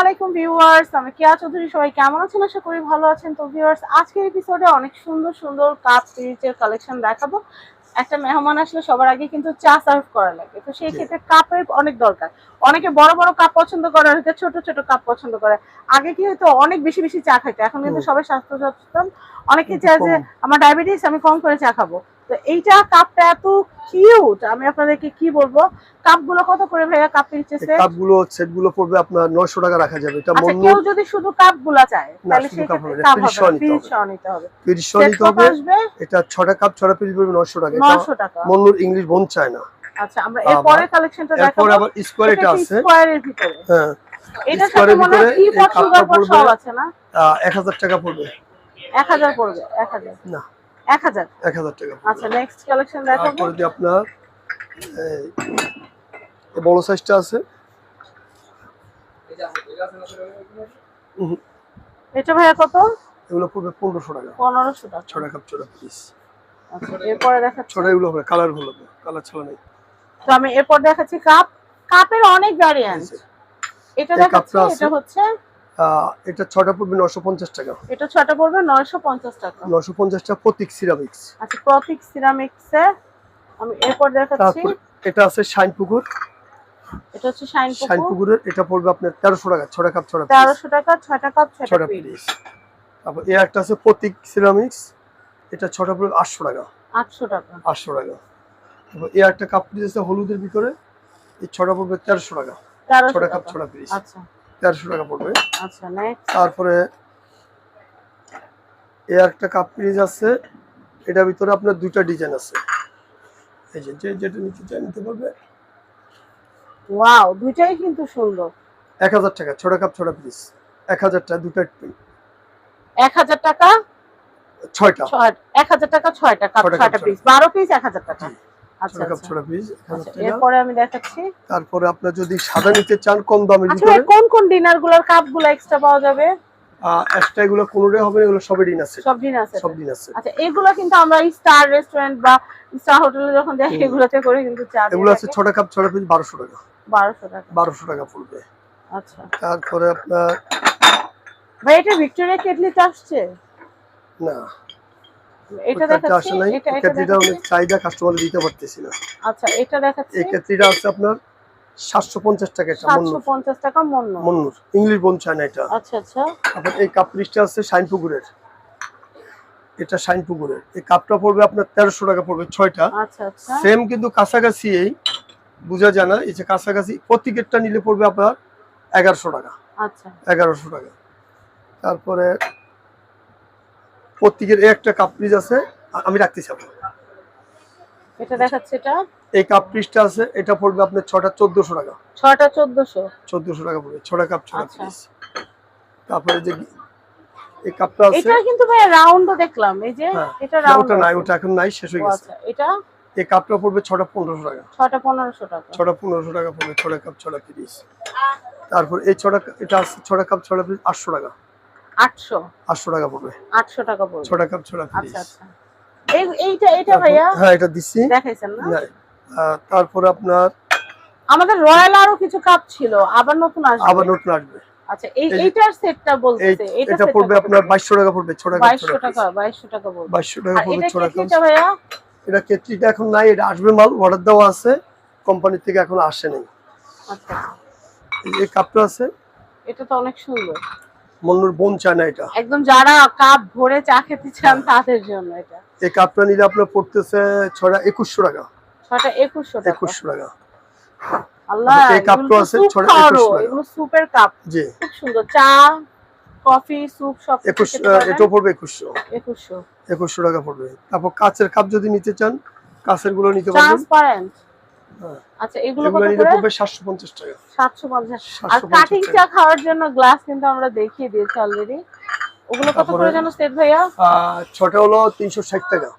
আলাইকুম ভিউয়ার্স আমি কেয়া চৌধুরী সবাই কেমন আছেন? আশা করি ভালো আছেন। তো ভিউয়ার্স আজকের এপিসোডে অনেক সুন্দর সুন্দর কাপ পিরিচের কালেকশন দেখাবো। একটা মেহমান আসলে সবার আগে কিন্তু চা সার্ভ করা লাগে। তো সেই ক্ষেত্রে কাপের অনেক দরকার। অনেকে বড় বড় কাপ পছন্দ করে অনেকে ছোট ছোট কাপ পছন্দ করে। আগে কি হয়তো অনেক বেশি বেশি চা খাইতো। এখন কিন্তু সবাই স্বাস্থ্য সচেতন। অনেকে চায় যে আমার ডায়াবেটিস আমি কম করে চা খাব। তো এইটা কাপটা এত কিউট আমি আপনাদেরকে কি বলব? কাপগুলো কত করে ভাইয়া কাপ এই কাপগুলো সেটগুলো পড়বে আপনার 900 টাকা রাখা যাবে। এটা আচ্ছা মন্য কেউ যদি শুধু কাপগুলা চায় তাহলে সেই কাপ হবে কাপ পিরিচ হবে সহ নিতে হবে। সহ নিতে হবে। 300 নিতে হবে এটা 6টা কাপ 6টা পিস পড়বে 900 টাকা। 900 টাকা। মন্নুর ইংলিশ বোন চায় না। আচ্ছা আমরা এর পরের কালেকশনটা এরপর আবার স্কোয়ার এটা আছে। স্কোয়ারের ভিতরে? হ্যাঁ এটার সাথে মনে কি পট সুগার পট পড়বে সব আছে না? 1000 টাকা পড়বে। 1000 পড়বে 1000 না। 1000 1000 টাকা। আচ্ছা নেক্সট কালেকশন দেখাবো। দিয়ে আপনার এই এই বড় সাইজটা আছে। এটা ভাইয়া কত? এগুলো পড়বে 1500 টাকা। 1500 টাকা। 6টা কাপ 6টা পিস আচ্ছা এরপরে দেখাচ্ছি। ছোট এগুলো হবে কালারগুলো কালার ছাড়া নেই। তো আমি এরপর দেখাচ্ছি কাপ কাপের অনেক ভ্যারিয়েন্ট এটা দেখাচ্ছি। এটা হচ্ছে এটা ছটা পড়বে 950 টাকা। এটা ছটা পড়বে 950 টাকা। 950 টাকা প্রতীক সিরামিক্স। আচ্ছা প্রতীক সিরামিক্স আমি এরপর দেখাচ্ছি। এটা আছে শাইন পুকুর। এটা হচ্ছে শাইন শাইন পুকুরের এটা পড়বে আপনার 1300 টাকা কাপ পিস তেরোশো টাকা কাপ তারপর এই একটা আছে প্রতীক সিরামিক্স। এটা ছটা পড়বে 800 টাকা। আটশো টাকা। 800 টাকা। তারপর এই একটা কাপ পিস আছে হলুদের ভিতরে। এই ছটা পড়বে 1300 টাকা। তেরোশো ছটা কাপ ছটা পিস আচ্ছা। 1300 টাকা পড়বে। আচ্ছা নেক্সট তারপরে এই একটা কাপ পিস আছে এটার ভিতরে আপনার দুইটা ডিজাইন আছে। এই যে যে যেটা নিতে চাই নিতে পারবে। ওয়াও দুইটাই কিন্তু সুন্দর। এক হাজার টাকা ছটা কাপ ছটা পিস এক হাজার টাকা দুটা এক হাজার টাকা? ছয়টা। ছয় এক হাজার টাকা ছয়টা কাপ ছয়টা কাপ ছয়টা ছয়টা। পিস বারো পিস এক হাজার টাকা। আচ্ছা আচ্ছা। আচ্ছা, এরপরে আমি দেখাচ্ছি। তারপরে আপনার যদি সাদা নিতে চান কম ভাই কোন কোন ডিনারগুলোর কাপগুলো এক্সট্রা পাওয়া যাবে? এক্সট্রা এগুলো কোনোটাই হবে এগুলো সবই দিন আছে। সব দিন আছে। সব দিন আছে। আচ্ছা এগুলো কিন্তু আমরা স্টার রেস্টুরেন্ট বা স্টার হোটেলে যখন যাই এগুলোতে করে কিন্তু চা এগুলো আছে ছটা কাপ ছটা পিস বারোশো টাকা। বারোশো টাকা। বারোশো টাকা পড়বে। আচ্ছা। তারপরে আপনার ভাই এটা ভিক্টোরিয়া কেটলিতে আসছে? না। এটা দেখাচ্ছি এটা এটা অনেক চাহিদা কাস্টমার দিতে পারতেছি না। আচ্ছা এটা দেখাচ্ছি। এই কেটলিটা আছে আপনার সাতশো পঞ্চাশ টাকা এটা সাতশো মন্নুর পঞ্চাশ টাকা মন্ন মন্নুর ইংলিশ বোন চায় না এটা। আচ্ছা আচ্ছা। তারপর এই আছে এটা শাইনপুকুরের এই কাপটা পড়বে আপনার তেরোশো টাকা পড়বে ছয়টা। আচ্ছা আচ্ছা। সেম কিন্তু কাছাকাছি এই বোঝা যায় না এই যে কাছাকাছি প্রত্যেকেরটা নিলে পড়বে আপনার এগারোশো টাকা। আচ্ছা। এগারোশো টাকা। তারপরে প্রত্যেকের একটা কাপ পিস আছে আমি রাখতেছি আপনার এটা দেখাচ্ছে এটা? এই কাপ পিসটা আছে এটা পড়বে আপনার ছটা চোদ্দশো টাকা। ছটা চোদ্দশো? চোদ্দশো টাকা পড়বে ছটা কাপ ছটা আচ্ছা। পিস তারপরে যে এই কাপটা আছে এটা কিন্তু ভাই রাউন্ডও দেখলাম এই যে হ্যাঁ। এটা রাউন্ড ওটা নাই ওটা এখন নাই শেষ হয়ে গেছে। আচ্ছা এটা? এই কাপটা পড়বে ছটা পনেরোশো টাকা। ছটা পনেরোশো টাকা। ছটা পনেরোশো টাকা পড়বে ছটা কাপ ছটা পিস তারপর এই ছটা এটা আছে ছটা কাপ ছটা পিস আটশো টাকা। আটশো। আটশো টাকা পড়বে। আটশো টাকা পড়বে। ছটা কাপ ছটা আচ্ছা আচ্ছা। এই এইটা এইটা ভাইয়া? হ্যাঁ এটা দিচ্ছি দেখাইছেন না? না, আপনার আমাদের রয়্যাল আরও কিছু কাপ ছিল আবার নতুন আসবে। আবার নতুন আসবে। আচ্ছা এই এই এইটার সেটটা বলতেছে এটা এটা পড়বে আপনার বাইশশো টাকা পড়বে টাকা টাকা টাকা ভাইয়া? এটা কেটলিটা এখন নাই এটা আসবে মাল অর্ডার দেওয়া আছে কোম্পানি থেকে এখন আসে নাই। আচ্ছা। এই কাপটা আছে। এটা তো অনেক সুন্দর। মন্নুর বোন চায় না এটা। একদম যারা কাপ ভরে চা খেতে চান তাদের জন্য এটা। এই কাপটা নিলে আপনার পড়তেছে ছটা একুশশো টাকা। ছটা একুশশো টাকা। একুশশো টাকা। আল্লাহ এই কাপটা আছে ছটা খাওয়ারও, 21 টাকা। এগুলো স্যুপের কাপ জি। খুব সুন্দর। চা কফি স্যুপ সব একুশ খেতে পারবেন। পড়বে একুশশো। একুশশো। একুশশো টাকা পড়বে। তারপর কাচের কাপ যদি নিতে চান কাচেরগুলো নিতে পারবেন। ট্রান্সপারেন্ট হ্যাঁ। আচ্ছা এগুলো কত করে? পড়বে সাতশো পঞ্চাশ টাকা। সাতশো পঞ্চাশ। আর কাটিং চা খাওয়ার জন্য গ্লাস কিন্তু আমরা দেখিয়ে দিয়েছি অলরেডি ওগুলো কত করে জানো সেট ভাইয়া? ছটা হলো তিনশো ষাট টাকা।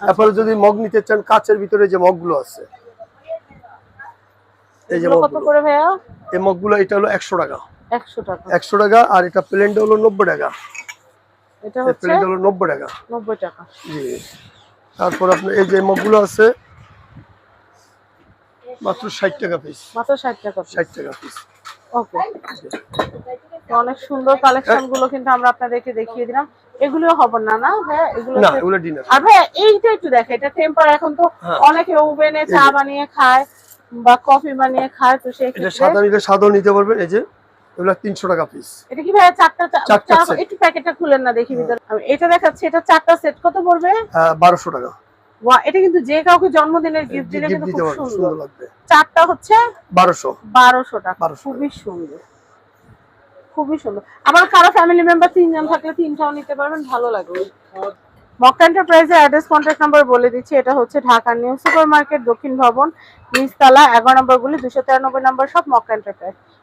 তারপরে যদি মগ নিতে চান কাচের ভিতরে যে মগগুলো আছে। এই যে এগুলো কত মগগুলো। করে ভাইয়া? এই মগগুলো এটা হলো একশো টাকা। একশো টাকা। আর এটা প্লেনটা হলো নব্বই টাকা। এটা প্লেনটা হলো নব্বই টাকা। নব্বই টাকা। জি। তারপর আপনার এই যে মগগুলো আছে মাত্র ষাট টাকা পিস মাত্র ষাট টাকা ষাট টাকা পিস ওকে অনেক সুন্দর কালেকশনগুলো কিন্তু আমরা আপনাদেরকে দেখিয়ে দিলাম। এগুলো হবে না না ভাইয়া? এগুলো না এগুলো ডিনার আর ভাইয়া এইটা একটু দেখে এটা টেম্পার এখন তো হ্যাঁ। অনেকে ওভেনে চা বানিয়ে খায় বা কফি বানিয়ে খায় তো সেই এটা সাদা নিলে সাদাও নিতে পারবেন এই যে। এগুলো তিনশো টাকা পিস এটা কি ভাইয়া চারটা চারটা একটু প্যাকেটটা খুলেন না দেখি ভিতরে। এটা দেখাচ্ছি এটা চারটা সেট কত পড়বে? বারোশো টাকা। ওয়া এটা কিন্তু যে কাউকে জন্মদিনের গিফট দিলে কিন্তু খুব সুন্দর। লাগবে। চারটা হচ্ছে? টাকা খুবই সুন্দর। খুবই সুন্দর। আবার কারও ফ্যামিলি মেম্বার তিনজন থাকলে তিনটাও নিতে পারবেন ভালো লাগবে। মক্কা এন্টারপ্রাইজের অ্যাড্রেস কন্ট্যাক্ট নাম্বার বলে দিচ্ছি এটা হচ্ছে ঢাকা নিউ সুপার মার্কেট দক্ষিণ ভবন নিচতলা এগারো নম্বর গুলি দুশো তিরানব্বই নম্বর সব মক্কা এন্টারপ্রাইজ